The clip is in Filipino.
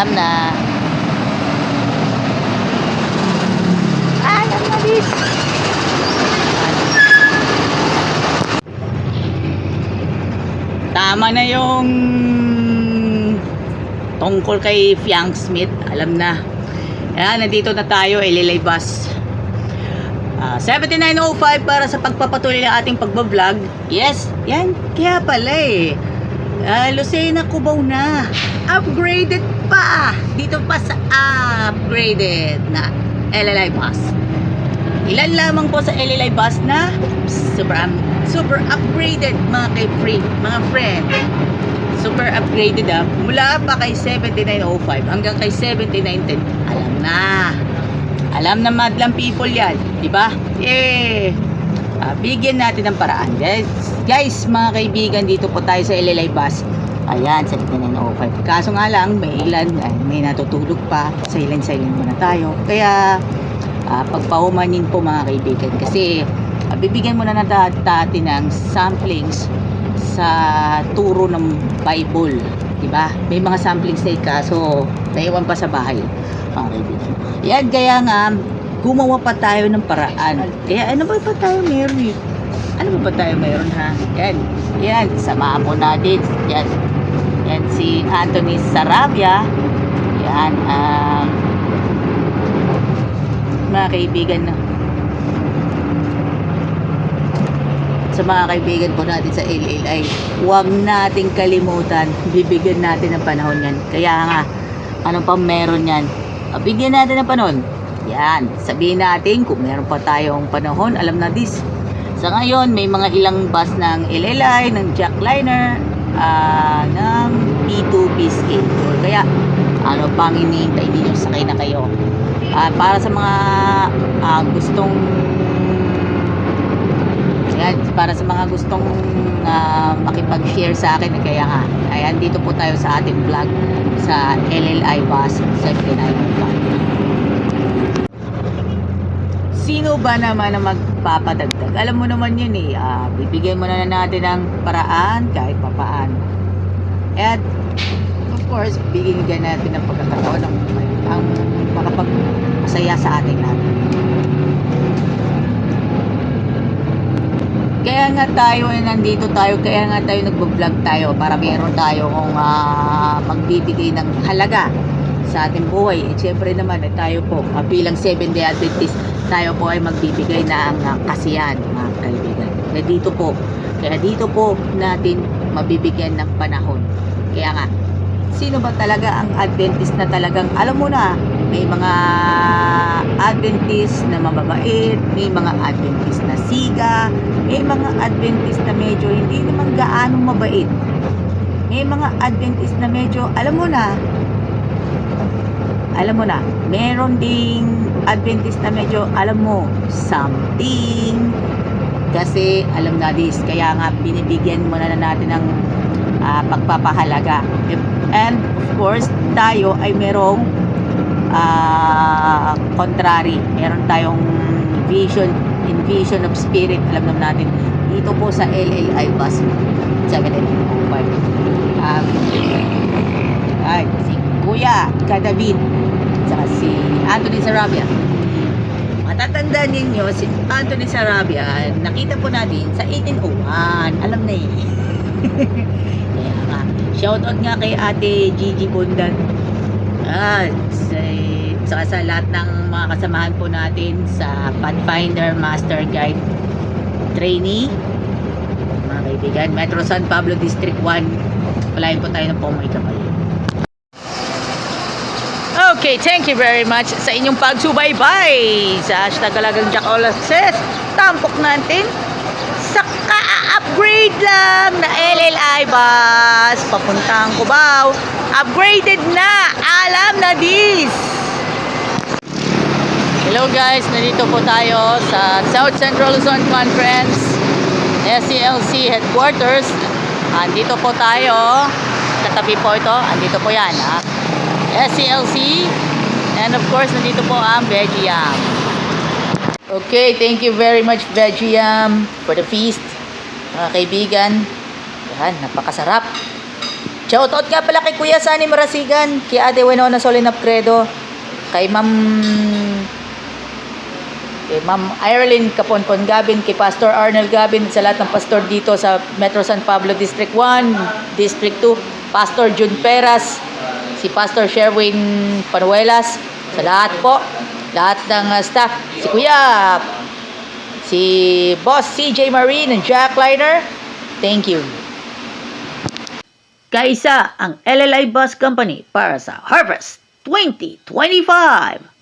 Alam na. Alam na, bis. Tama na yung tungkol kay Fiang Smith. Alam na. Ayan, nandito na tayo, Ililay Bus. Ah, 7905 para sa pagpapatuloy ng ating pagbablog. Yes, yan. Kaya pala eh. Ah, Lucena Cubao na. Upgraded pa. Dito pa sa upgraded na LLI bus. Ilan lamang po sa LLI bus na super, super upgraded mga kay free, mga friend. Super upgraded ah. Mula pa kay 7905 hanggang kay 7910. Alam na. Alam na madlang people yan, di ba? Eh, ah, bigyan natin ng paraan. Guys, guys, mga kaibigan, dito po tayo sa LLI bus. Ayan, sa 5905. Kaso nga lang, may ilan, ay, may natutulog pa. Silent-silent muna tayo. Kaya, ah, pagpahumanin po mga kaibigan. Kasi, ah, bibigyan muna na natin ng samplings sa turo ng Bible. Diba? May mga samplings na kaso naiwan pa sa bahay. Mga kaibigan. Yan, kaya nga, gumawa pa tayo ng paraan. Kaya ano ba pa tayo meron? Ano ba ba tayo meron ha? Yan, yan, samahan po natin. Yan, yan si Anthony Sarabia. Yan, um, mga kaibigan na sa mga kaibigan po natin sa LLI, huwag nating kalimutan, bibigyan natin ng panahon yan. Kaya nga, ano pa meron yan? Ah, Bigyan natin ng panahon. Yan, sabihin natin kung meron pa tayong panahon, alam na this. Sa ngayon, may mga ilang bus ng LLI, ng jackliner, ah, ng P2P schedule. Kaya, ano pang hinihintay ninyo, sakay na kayo. Ah, para sa mga ah, gustong Ayan, para sa mga gustong ah, makipag-share sa akin, kaya nga, ayan, dito po tayo sa ating vlog sa LLI Bus 7905. Sino ba naman ang magpapadagdag? Alam mo naman yun eh, ah, bibigyan mo na natin ng paraan kahit papaan. At, of course, bigyan natin ng pagkakataon ng ang makapagpasaya sa ating lahat. Kaya nga tayo ay nandito tayo, kaya nga tayo nagbo-vlog tayo para meron tayo kung ah, magbibigay ng halaga sa ating buhay. Eh, siyempre naman, eh, tayo po, ah, bilang 7 day Adventist, tayo po ay magbibigay ng uh, kasiyan, mga kaibigan. Kaya dito po, kaya dito po natin mabibigyan ng panahon. Kaya nga, sino ba talaga ang Adventist na talagang, alam mo na, may mga Adventist na mababait, may mga Adventist na siga, may mga Adventist na medyo hindi naman gaano mabait. May mga Adventist na medyo, alam mo na, alam mo na, meron ding Adventist na medyo, alam mo, something, kasi alam na this, kaya nga binibigyan mo na natin ng ah, pagpapahalaga. And of course, tayo ay merong ah, contrary. Meron tayong vision, in vision of spirit. Alam naman natin, dito po sa LLI bus 705. Um, ay, si Kuya Kadabit, saka si Anthony Sarabia. Matatandaan ninyo, si Anthony Sarabia, nakita po natin sa 1801. Alam na eh. Kaya nga, shoutout nga kay ate Gigi Bundan. Ah, sa, saka sa lahat ng mga kasamahan po natin sa Pathfinder Master Guide Trainee. Mga kaibigan, Metro San Pablo District 1. Palayan po tayo ng Pomoy Kamay. Okay, thank you very much sa inyong pagsubaybay sa hashtag Galagang Jack Olases. Tampok natin sa ka-upgrade lang na LLI bus papuntang Cubao. Upgraded na! Alam na this! Hello guys, nandito po tayo sa South Central Luzon Conference SCLC headquarters. Andito po tayo. Katabi po ito. Andito po yan. Ha? SCLC. And of course, nandito po ang Vegiam. Okay, thank you very much Vegiam for the feast. Mga kaibigan. Yan, napakasarap. Shoutout nga pala kay Kuya Sani Marasigan, kay Ate Winona Solinap Credo, kay Ma'am kay Ma'am Ireline Caponpon Gabin, kay Pastor Arnel Gabin, sa lahat ng pastor dito sa Metro San Pablo District 1, District 2, Pastor Jun Peras, si Pastor Sherwin Panuelas, sa lahat po, lahat ng uh, staff, si Kuya, si Boss CJ Marine and Jack Liner, thank you. Kaisa ang LLI Bus Company para sa Harvest 2025.